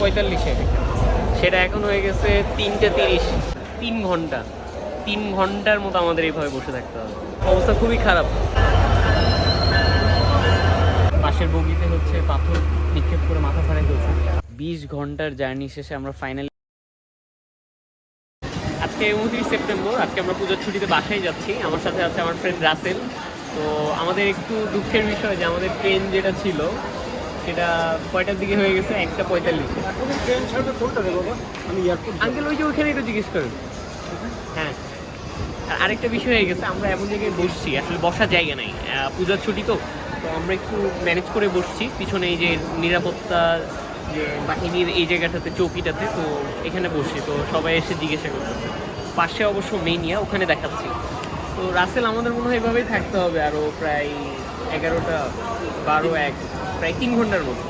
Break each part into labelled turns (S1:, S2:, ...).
S1: পঁয়তাল্লিশে। সেটা এখন হয়ে গেছে তিনটে তিরিশ। তিন ঘণ্টা। তিন ঘণ্টার মতো আমাদের এইভাবে বসে থাকতে হবে। অবস্থা খুবই খারাপ। পাশের বগিতে হচ্ছে পাথর নিক্ষেপ করে মাথা ফাড়াই ফেলছে। বিশ ঘণ্টার জার্নি শেষে আমরা ফাইনালি আজকে উনত্রিশ সেপ্টেম্বর, আজকে আমরা পুজোর ছুটিতে বাসায় যাচ্ছি। আমার সাথে আছে আমার ফ্রেন্ড রাসেল। তো আমাদের একটু দুঃখের বিষয় যে আমাদের ট্রেন যেটা ছিল সেটা কয়টার দিকে হয়ে গেছে? একটা পঁয়তাল্লিশে।
S2: ট্রেন ছাড়বে কোনটা
S1: আঙ্কেল, ওই যে ওইখানে একটু জিজ্ঞেস করেন। হ্যাঁ। আর আরেকটা বিষয় হয়ে গেছে, আমরা এমন জায়গায় বসছি, আসলে বসার জায়গা নাই। পূজার ছুটি তো তো আমরা একটু ম্যানেজ করে বসছি। পিছনে এই যে নিরাপত্তা, যে বাহিনীর এই জায়গাটাতে, চৌকিটাতে, তো এখানে বসছি। তো সবাই এসে জিজ্ঞাসা করতেছে। পাশে অবশ্য মেনিয়া, ওখানে দেখাচ্ছি। তো রাসেল, আমাদের মনে হয় এভাবেই থাকতে হবে আরও প্রায় এগারোটা, বারো এক। প্রায় তিন ঘণ্টার মতো।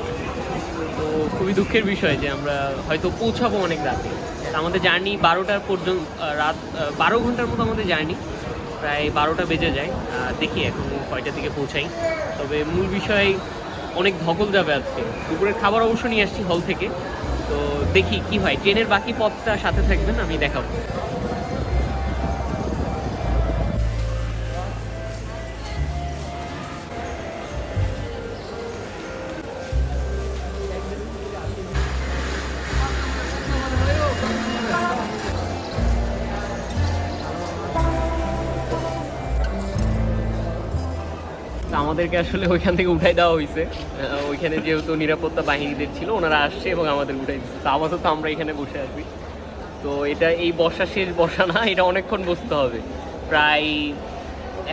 S1: তো খুবই দুঃখের বিষয় যে আমরা হয়তো পৌঁছাবো অনেক রাতে। আমাদের জার্নি বারোটার পর্যন্ত রাত বারো ঘণ্টার মতো আমাদের জার্নি। প্রায় বারোটা বেজে যায়। দেখি এখন কয়টার দিকে পৌঁছাই। তবে মূল বিষয়, অনেক ধকল যাবে আজকে। দুপুরের খাবার অবশ্য নিয়ে আসছি হল থেকে। তো দেখি কি হয়। ট্রেনের বাকি পথটা সাথে থাকবেন, আমি দেখাবো। আমাদেরকে আসলে ওইখান থেকে উঠাই দেওয়া হয়েছে ওইখানে যেহেতু নিরাপত্তা বাহিনীদের ছিল ওনারা আসছে এবং আমাদের উঠাই দিচ্ছে তো আপাতত আমরা এখানে বসে আছি। তো এটা এই বসা শেষ বসা না এটা অনেকক্ষণ বসতে হবে। প্রায়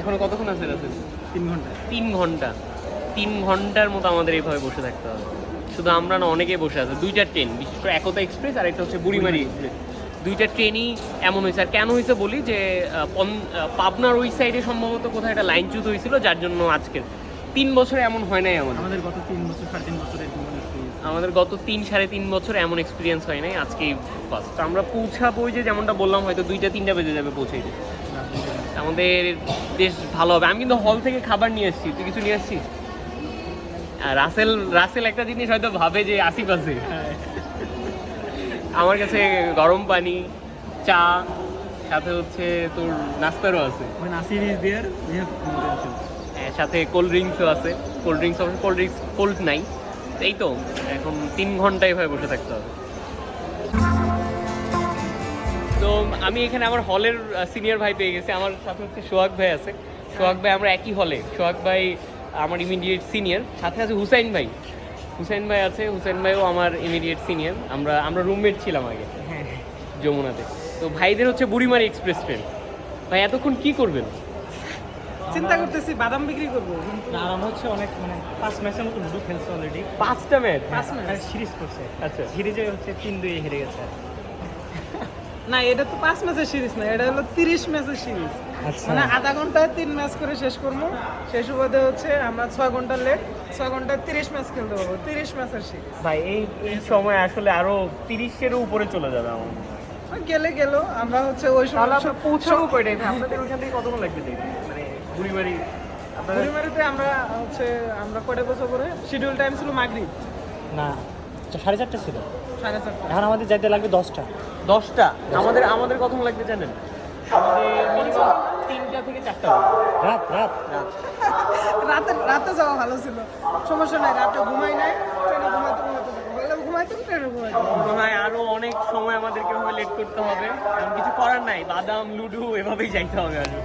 S1: এখনও কতক্ষণ আছে রাতে?
S2: তিন ঘণ্টা।
S1: তিন ঘণ্টা। তিন ঘণ্টার মতো আমাদের এইভাবে বসে থাকতে হবে। শুধু আমরা না অনেকেই বসে আছে। দুইটা ট্রেন বিশেষ করে একতা এক্সপ্রেস আর একটা হচ্ছে বুড়িমারি এক্সপ্রেস। দুইটা ট্রেনই এমন হয়েছে। আর কেন হয়েছে বলি যে পাবনার ওই সাইডে সম্ভবত কোথায় একটা লাইনচ্যুত হয়েছিল যার জন্য আজকে। তিন বছরে এমন হয় নাই আমাদের।
S2: আমাদের গত তিন বছর সাড়ে তিন বছরের
S1: আমাদের গত তিন সাড়ে তিন বছর এমন এক্সপিরিয়েন্স হয় নাই আজকেই ফার্স্ট আমরা পৌঁছাবো যে যেমনটা বললাম হয়তো দুইটা তিনটা বেজে যাবে পৌঁছাইতে আমাদের বেশ ভালো হবে। আমি কিন্তু হল থেকে খাবার নিয়ে আসছি তুই কিছু নিয়ে আসছিস? আর রাসেল রাসেল একটা জিনিস হয়তো ভাবে যে আসিফ আছে। আমার কাছে গরম পানি চা সাথে হচ্ছে তোর নাস্তারও আছে।
S2: tension.
S1: এর সাথে কোল্ড ড্রিঙ্কসও আছে। কোল্ড ড্রিঙ্কস অবশ্য কোল্ড ড্রিঙ্কস কোল্ড নাই। এই তো এখন তিন ঘণ্টা এভাবে বসে থাকতে হবে। তো আমি এখানে আমার হলের সিনিয়র ভাই পেয়ে গেছি। আমার সাথে হচ্ছে সোহাগ ভাই আছে। সোহাগ ভাই আমরা একই হলে সোহাগ ভাই আমার ইমিডিয়েট সিনিয়র সাথে আছে হুসাইন ভাই। হুসাইন ভাই আছে হুসেন ভাইও আমার ইমিডিয়েট সিনিয়র আমরা আমরা রুমমেট ছিলাম আগে যমুনাতে। তো ভাইদের হচ্ছে বুড়িমারি এক্সপ্রেস ট্রেন ভাই এতক্ষণ কি করবেন?
S3: চিন্তা করতেছি বাদাম বিক্রি করব।
S2: আমরা হচ্ছে অনেক মানে পাঁচ ম্যাচের মতো লুডো খেলছে অলরেডি
S1: পাঁচটা ম্যাচ?
S3: পাঁচ ম্যাচ।
S2: সিরিজ করছে।
S1: আচ্ছা।
S2: সিরিজে হচ্ছে তিন দুই হেরে গেছে।
S3: না এটা তো পাঁচ ম্যাচের সিরিজ না এটা হলো তিরিশ ম্যাচের সিরিজ।
S2: আচ্ছা।
S3: মানে আধা ঘন্টায় তিন ম্যাচ করে শেষ করব। সেই সুবাদে হচ্ছে আমরা ছয় ঘণ্টা লেট ছয় ঘন্টায় তিরিশ ম্যাচ খেলতে পারব তিরিশ ম্যাচের সিরিজ।
S1: ভাই এই এই সময় আসলে আরও তিরিশেরও উপরে চলে যাবে আমার
S3: গেলে গেল আমরা হচ্ছে ওই সময়
S1: পৌঁছাবো কয়টায় আপনাদের ওইখান থেকে কতক্ষণ লাগবে মানে বুড়িবাড়ি
S3: বুড়িমারিতে আমরা হচ্ছে আমরা কয়টা বছর করে শিডিউল টাইম ছিল মাগরিব।
S2: না। সাড়ে চারটে ছিল।
S3: সাড়ে চারটা।
S2: এখন আমাদের যাইতে লাগবে দশটা।
S1: দশটা? আমাদের আমাদের কতক্ষণ লাগবে জানেন? আমাদের মিনিমাম তিনটা থেকে চারটা।
S2: রাত রাত।
S3: রাতে। রাতে যাওয়া ভালো ছিল। সমস্যা নাই রাতে ঘুমাই নাই ট্রেনে ঘুমাইতে ঘুমাইতে বললে ঘুমাইতে ট্রেনে ঘুমাইতে
S1: আরও অনেক সময় আমাদেরকে ভাবে লেট করতে হবে। কিছু করার নাই বাদাম লুডু এভাবেই যাইতে হবে আসলে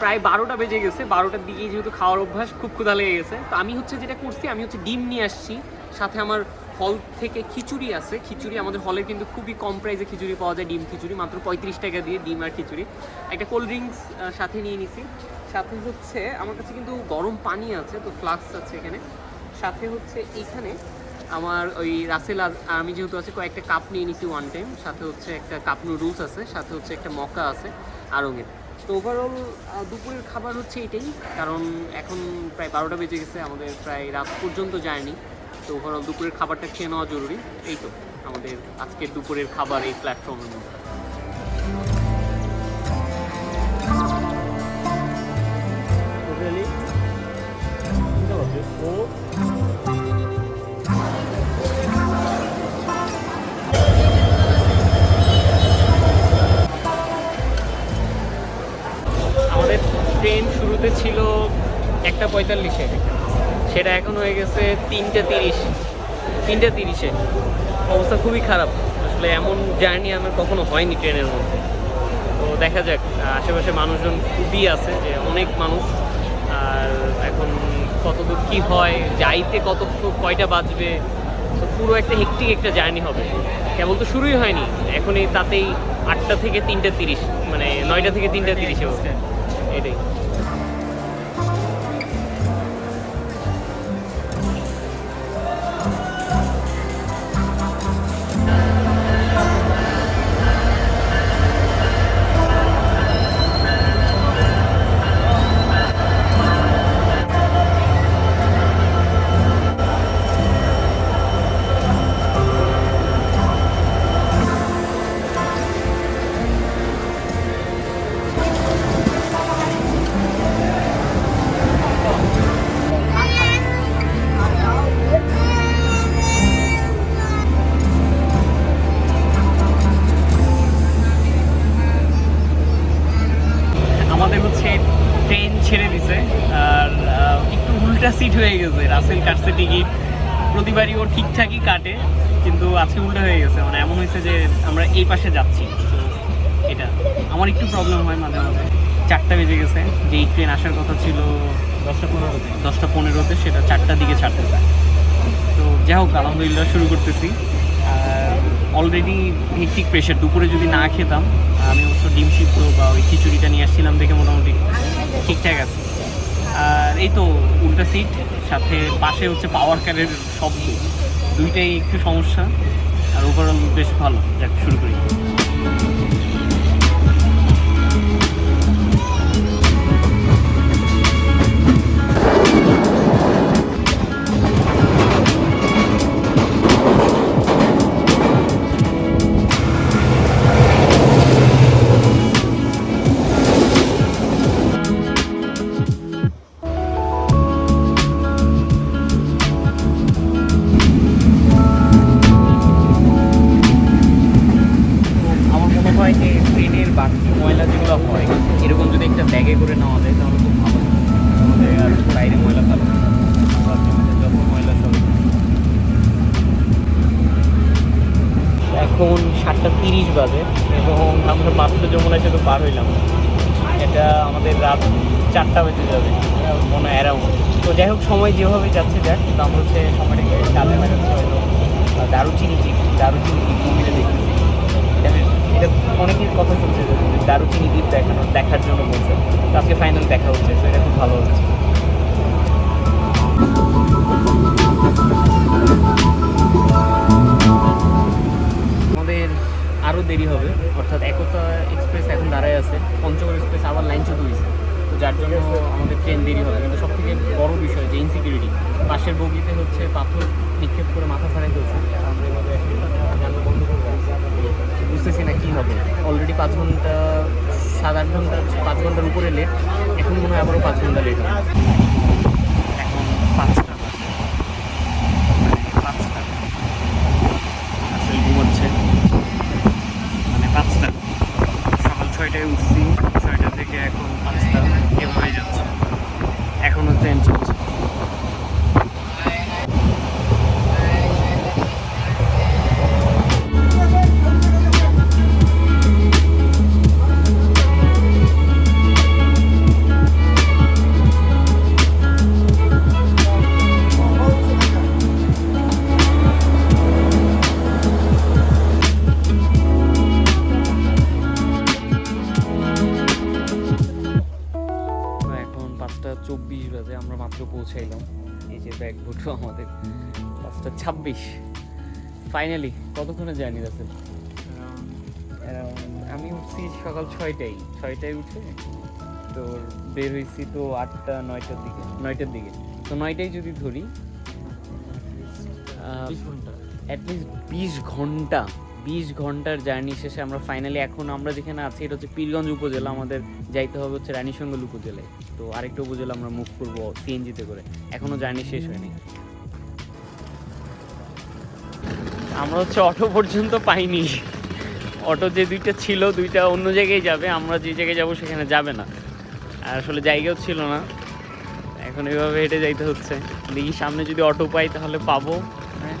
S1: প্রায় বারোটা বেজে গেছে, বারোটার দিকে যেহেতু খাওয়ার অভ্যাস, খুব ক্ষুধা লেগে গেছে। তো আমি হচ্ছে যেটা করছি, আমি হচ্ছে ডিম নিয়ে আসছি। সাথে আমার হল থেকে খিচুড়ি আছে। খিচুড়ি আমাদের হলে কিন্তু খুবই কম প্রাইসে খিচুড়ি পাওয়া যায়, ডিম খিচুড়ি। মাত্র পঁয়ত্রিশ টাকা দিয়ে ডিম আর খিচুড়ি। একটা কোল্ড ড্রিঙ্কস সাথে নিয়ে নিছি। সাথে হচ্ছে আমার কাছে কিন্তু গরম পানি আছে, তো ফ্লাক্স আছে এখানে। সাথে হচ্ছে এখানে আমার ওই রাসেল আমি যেহেতু আছে, কয়েকটা কাপ নিয়ে নিছি ওয়ান টাইম সাথে হচ্ছে একটা কাপ নুডলস আছে, সাথে হচ্ছে একটা মকা আছে আরঙের তো ওভারঅল দুপুরের খাবার হচ্ছে এটাই, কারণ এখন প্রায় বারোটা বেজে গেছে, আমাদের প্রায় রাত পর্যন্ত যায়নি। তো ওভারঅল দুপুরের খাবারটা খেয়ে নেওয়া জরুরি। এই তো, আমাদের আজকের দুপুরের খাবার এই প্ল্যাটফর্মের মধ্যে।
S2: টোটালি
S1: ট্রেন শুরুতে ছিল একটা পঁয়তাল্লিশে। সেটা এখন হয়ে গেছে তিনটে তিরিশ। তিনটে তিরিশে। অবস্থা খুবই খারাপ। আসলে এমন জার্নি আমার কখনো হয়নি ট্রেনের মধ্যে। তো দেখা যাক, আশেপাশে মানুষজন খুবই আছে, যে অনেক মানুষ। আর এখন কতদূর কী হয়, যাইতে কত কয়টা বাজবে? তো পুরো একটা হেক্টিক একটা জার্নি হবে। কেবল তো শুরুই হয়নি, এখনই তাতেই আটটা থেকে তিনটে তিরিশ মানে নয়টা থেকে তিনটে তিরিশে হচ্ছে এটাই গেছে কাটছে টিকিট প্রতিবারই ও ঠিকঠাকই কাটে কিন্তু আজকে উল্টা হয়ে গেছে। মানে এমন হয়েছে যে আমরা এই পাশে যাচ্ছি। তো এটা আমার একটু প্রবলেম হয় মাঝে মাঝে। চারটা বেজে গেছে যেই ট্রেন আসার কথা ছিল
S2: দশটা পনেরোতে।
S1: দশটা পনেরোতে সেটা চারটার দিকে ছাড়তেছে। তো যাই হোক আলহামদুলিল্লাহ শুরু করতেছি। আর অলরেডি ভিত্তিক প্রেশার দুপুরে যদি না খেতাম আমি অবশ্য ডিম সিদ্ধ বা ওই খিচুড়িটা নিয়ে আসছিলাম দেখে মোটামুটি ঠিকঠাক আছে। আর এই তো উল্টা সিট সাথে পাশে হচ্ছে পাওয়ার কারের শব্দ দুইটাই একটু সমস্যা। আর ওভারঅল বেশ ভালো, যাক শুরু করি। পার হইলাম। এটা আমাদের রাত চারটা বেজে যাবে, মনে হয় অ্যারাউন্ড তো যাই হোক, সময় যেভাবে যাচ্ছে যাক কিন্তু আমরা হচ্ছে সময়টাকে কাজে লাগাচ্ছি হয়তো। দারুচিনি দ্বীপ দারুচিনি দ্বীপ মুভিটা দেখতেছি। এটা এটা অনেকের কথা শুনছে যে দারুচিনি দ্বীপ দেখানো, দেখার জন্য বলছে। তো আজকে ফাইনাল দেখা হচ্ছে তো এটা খুব ভালো হচ্ছে। আমাদের আরও দেরি হবে, অর্থাৎ একতা এক্সপ্রেস এখন দাঁড়ায় আছে। পঞ্চগড় এক্সপ্রেস আবার লাইন চালু হয়েছে। তো যার জন্য আমাদের ট্রেন দেরি হবে। কিন্তু সব থেকে বড় বিষয় যে ইনসিকিউরিটি পাশের বগিতে হচ্ছে পাথর নিক্ষেপ করে মাথা করে রাখছি। বুঝতেছি না কী হবে। অলরেডি পাঁচ ঘণ্টা, সাত আট ঘণ্টা, পাঁচ ঘণ্টার উপরে লেট এখন মনে হয় আবারও পাঁচ ঘণ্টা লেট হবে। এখন পাঁচটা যে আমাদের। পাঁচটা ছাব্বিশ। ফাইনালি কতক্ষণে জার্নি আছে আমি উঠছি সকাল ছয়টায়। ছয়টায় উঠে তোর বের হয়েছি তো আটটা নয়টার দিকে। নয়টার দিকে। তো নয়টায় যদি ধরি অ্যাটলিস্ট বিশ ঘণ্টা। বিশ ঘণ্টার জার্নি শেষে আমরা ফাইনালি এখন আমরা যেখানে আছি এটা হচ্ছে পীরগঞ্জ উপজেলা আমাদের যাইতে হবে হচ্ছে রানীশঙ্গল উপজেলায় তো আরেকটা উপজেলা আমরা মুভ করব সিএনজিতে করে। এখনও জার্নি শেষ হয়নি। আমরা হচ্ছে অটো পর্যন্ত পাইনি। অটো যে দুইটা ছিল দুইটা অন্য জায়গায় যাবে আমরা যে জায়গায় যাব সেখানে যাবে না। আর আসলে জায়গাও ছিল না। এখন এইভাবে হেঁটে যাইতে হচ্ছে। দেখি সামনে যদি অটো পাই তাহলে পাবো।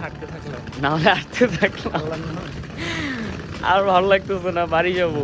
S2: হাঁটতে থাকলে
S1: না হলে হাঁটতে থাকলাম। আর ভালো লাগতেছে না বাড়ি যাব।